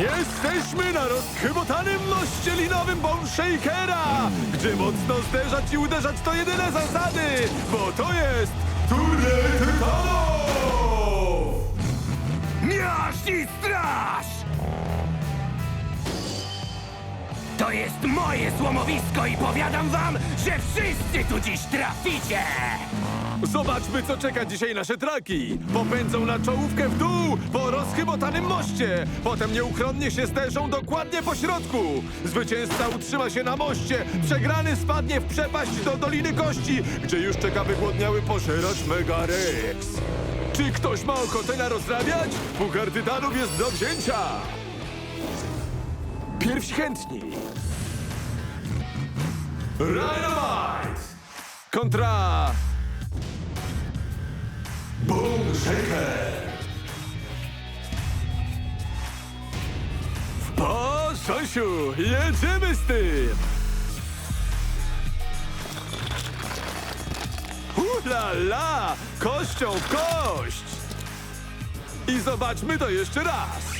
Jesteśmy na rozchybotanym moście linowym Bone Shakera, gdzie mocno zderzać i uderzać to jedyne zasady, bo to jest turniej tytanów! Miażdż i straż! To jest moje złomowisko i powiadam wam, że wszyscy tu dziś traficie! Zobaczmy, co czeka dzisiaj nasze traki. Popędzą na czołówkę w dół po rozchybotanym moście. Potem nieuchronnie się zderzą dokładnie po środku. Zwycięzca utrzyma się na moście. Przegrany spadnie w przepaść do Doliny Kości, gdzie już czeka wygłodniały pożeracz Mega Rex. Czy ktoś ma ochotę na rozrabiać? Puchar Tytanów jest do wzięcia. Pierwsi chętni. Dynamite! Kontra... Boom Shaker! W porząsiu! Jedziemy z tym! Ula la! Kością w kość! I zobaczmy to jeszcze raz!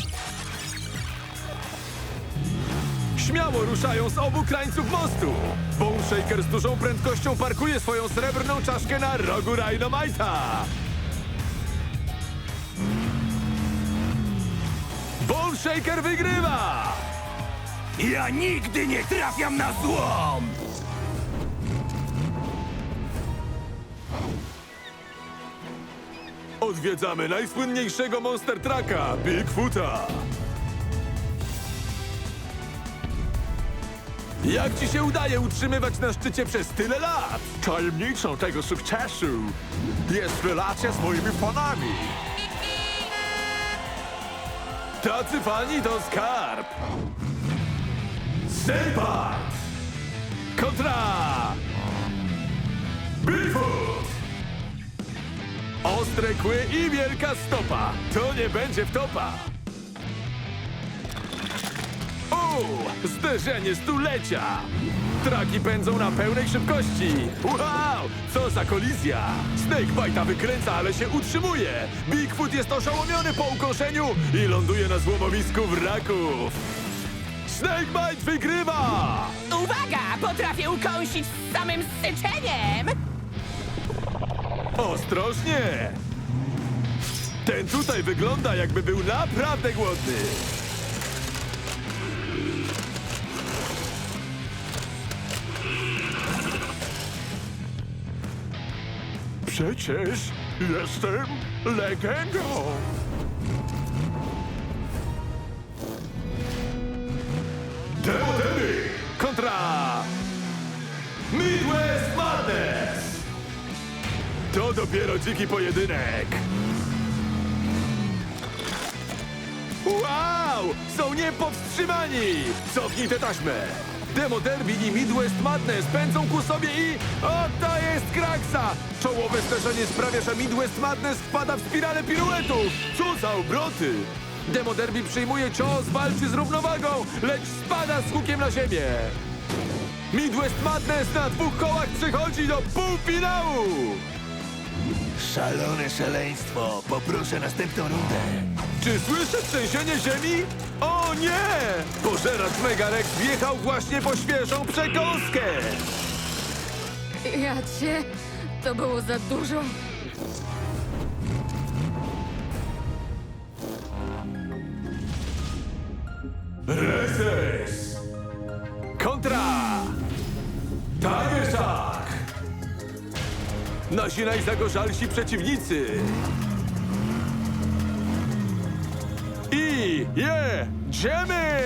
Śmiało ruszają z obu krańców mostu! Bone Shaker z dużą prędkością parkuje swoją srebrną czaszkę na rogu Rhinomite'a! Bone Shaker wygrywa! Ja nigdy nie trafiam na złom! Odwiedzamy najsłynniejszego Monster Trucka, Bigfoota. Jak ci się udaje utrzymywać na szczycie przez tyle lat? Tajemnicą tego sukcesu jest relacja z moimi fanami. Tacy fani to skarb. Senpai! Kontra! Bigfoot! Ostre kły i wielka stopa. To nie będzie wtopa. U, zderzenie stulecia. Traki pędzą na pełnej szybkości. Wow, co za kolizja. Snakebite'a wykręca, ale się utrzymuje. Bigfoot jest oszołomiony po ukoszeniu i ląduje na złomowisku wraków. Snakebite wygrywa! Uwaga! Potrafię ukąsić z samym syczeniem! Ostrożnie! Ten tutaj wygląda jakby był naprawdę głodny. Przecież jestem legendą. Demodemy kontra Midwest Madness! To dopiero dziki pojedynek. Wow! Są niepowstrzymani! Cofnij tę taśmę! Demo Derby i Midwest Madness pędzą ku sobie i... Oto jest Kraksa! Czołowe zderzenie sprawia, że Midwest Madness wpada w spiralę piruetów! Co za obroty! Demo Derby przyjmuje cios, walczy z równowagą, lecz spada z hukiem na ziemię! Midwest Madness na dwóch kołach przechodzi do półfinału! Szalone szaleństwo. Poproszę następną rundę. Czy słyszę trzęsienie ziemi? O nie! Pożeracz Megarex wjechał właśnie po świeżą przekąskę! Ja cię. To było za dużo. Reses! Kontra! Tiger Shark! Nasi najzagorzalsi przeciwnicy! I jedziemy!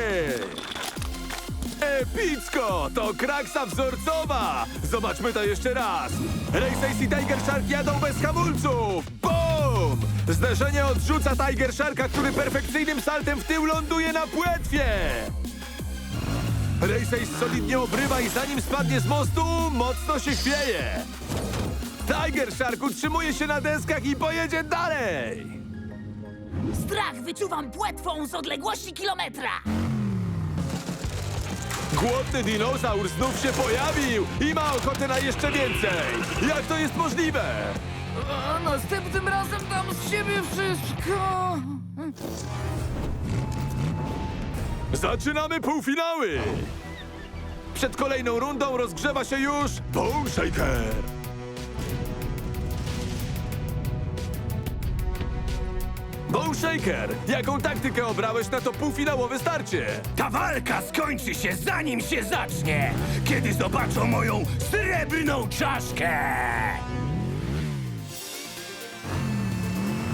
Epicko! To kraksa wzorcowa! Zobaczmy to jeszcze raz! Race Ace i Tiger Shark jadą bez hamulców! Boom! Zderzenie odrzuca Tiger Sharka, który perfekcyjnym saltem w tył ląduje na płetwie! Race Ace solidnie obrywa i zanim spadnie z mostu, mocno się chwieje! Tiger Shark utrzymuje się na deskach i pojedzie dalej! Strach wyczuwam płetwą z odległości kilometra! Głodny dinozaur znów się pojawił i ma ochotę na jeszcze więcej! Jak to jest możliwe? A następnym razem dam z siebie wszystko. Zaczynamy półfinały! Przed kolejną rundą rozgrzewa się już Bone Shaker. Bone Shaker, jaką taktykę obrałeś na to półfinałowe starcie? Ta walka skończy się zanim się zacznie, kiedy zobaczą moją srebrną czaszkę!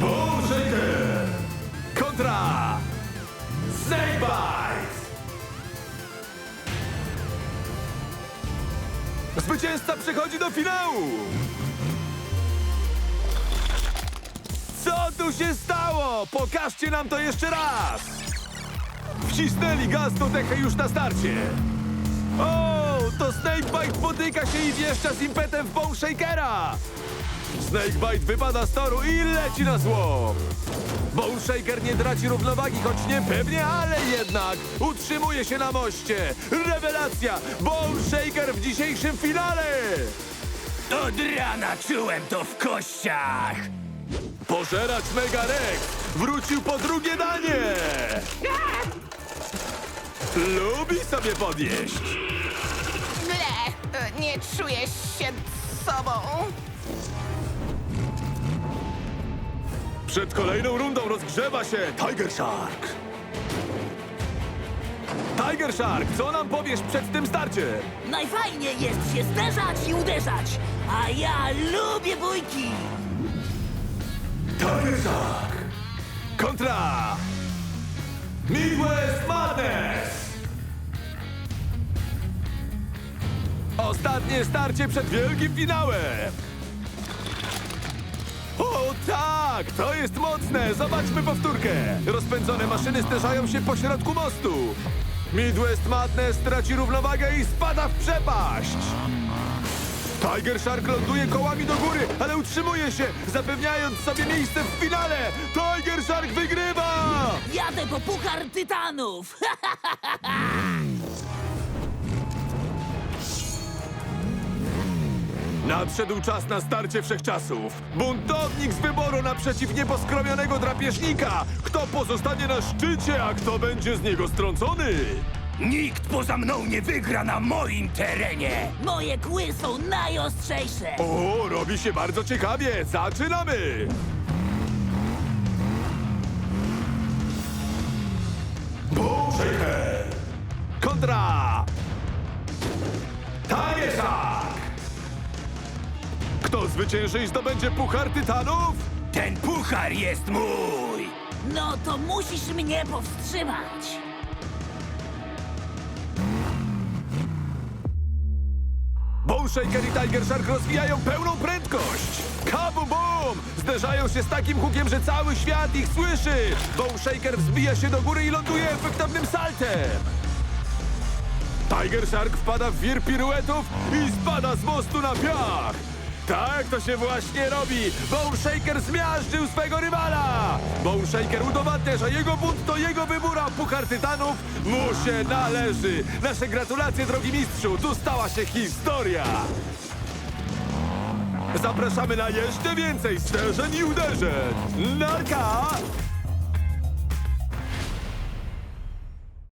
Bone Shaker kontra Snakebite! Zwycięzca przechodzi do finału! Co tu się stało? Pokażcie nam to jeszcze raz! Wcisnęli gaz do dechy już na starcie! O, to Snakebite potyka się i wjeżdża z impetem w Bone Shakera! Snakebite wypada z toru i leci na złom! Bone Shaker nie traci równowagi, choć nie pewnie, ale jednak utrzymuje się na moście! Rewelacja! Bone Shaker w dzisiejszym finale! Od rana czułem to w kościach! Pożeracz Mega Rex wrócił po drugie danie! Lubi sobie podjeść! Ble, e, nie czuję się sobą. Przed kolejną rundą rozgrzewa się Tiger Shark. Tiger Shark, co nam powiesz przed tym starciem? Najfajniej jest się zderzać i uderzać, a ja lubię bójki. Tiger Shark kontra Midwest Madness. Ostatnie starcie przed wielkim finałem. O tak, to jest mocne. Zobaczmy powtórkę. Rozpędzone maszyny zderzają się po środku mostu. Midwest Madness traci równowagę i spada w przepaść. Tiger Shark ląduje kołami do góry, ale utrzymuje się, zapewniając sobie miejsce w finale. Tiger Shark wygrywa! Jadę po puchar tytanów. Nadszedł czas na starcie wszechczasów. Buntownik z wyboru naprzeciw nieposkromionego drapieżnika. Kto pozostanie na szczycie, a kto będzie z niego strącony? Nikt poza mną nie wygra na moim terenie! Moje kły są najostrzejsze. O, robi się bardzo ciekawie. Zaczynamy! Boom Shaker kontra Shark. Kto zwycięży i zdobędzie Puchar Tytanów? Ten puchar jest mój! No to musisz mnie powstrzymać. Shaker i Tiger Shark rozwijają pełną prędkość. Kabu boom! Zderzają się z takim hukiem, że cały świat ich słyszy. Bone Shaker wzbija się do góry i ląduje efektownym saltem. Tiger Shark wpada w wir piruetów i spada z mostu na piach. Tak to się właśnie robi. Bone Shaker zmiażdżył swego rywala. Bone Shaker udowadnia, że jego bunt to jego wybór, a Puchar Tytanów mu się należy. Nasze gratulacje, drogi mistrzu. Tu stała się historia. Zapraszamy na jeszcze więcej zderzeń i uderzeń. Narka!